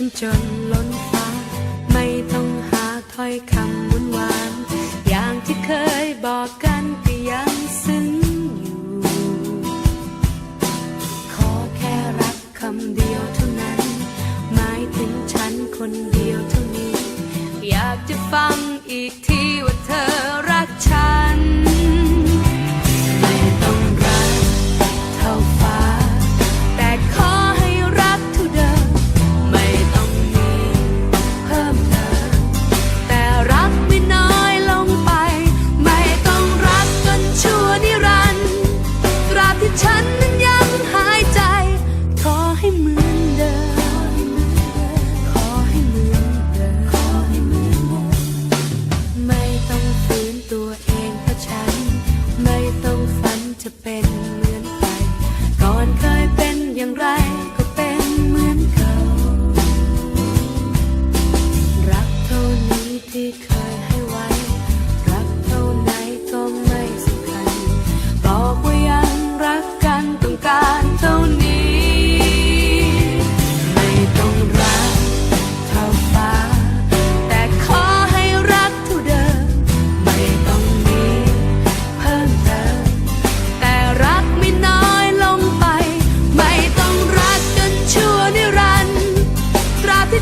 ันจนล้นฟ้า ไม่ต้องหาถ้อยคำวุ่นหวานอย่างที่เคยบอกกัน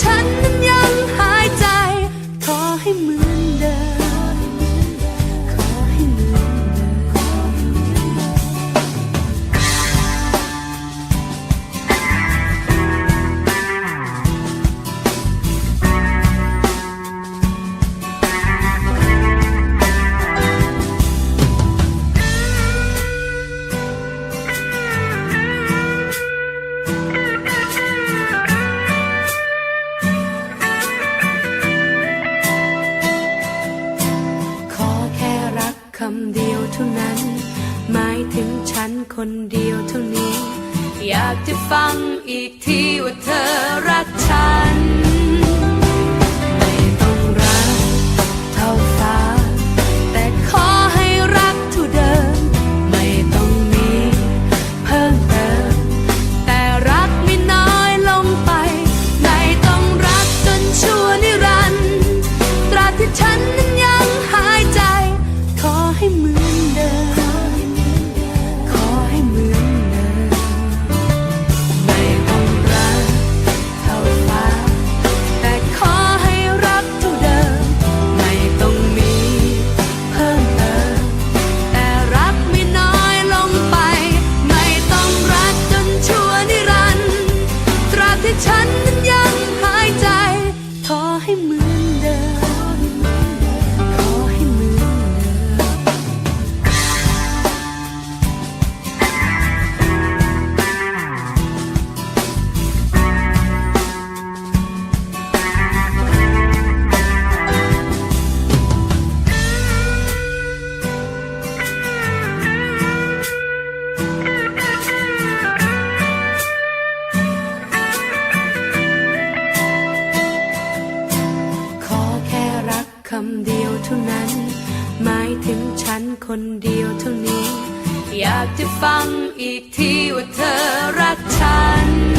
tender คนเดียวเท่านี้ อยากจะฟังอีกทีว่าเธอรักคนเดียวเท่านี้ อยากจะฟังอีกทีว่าเธอรักฉัน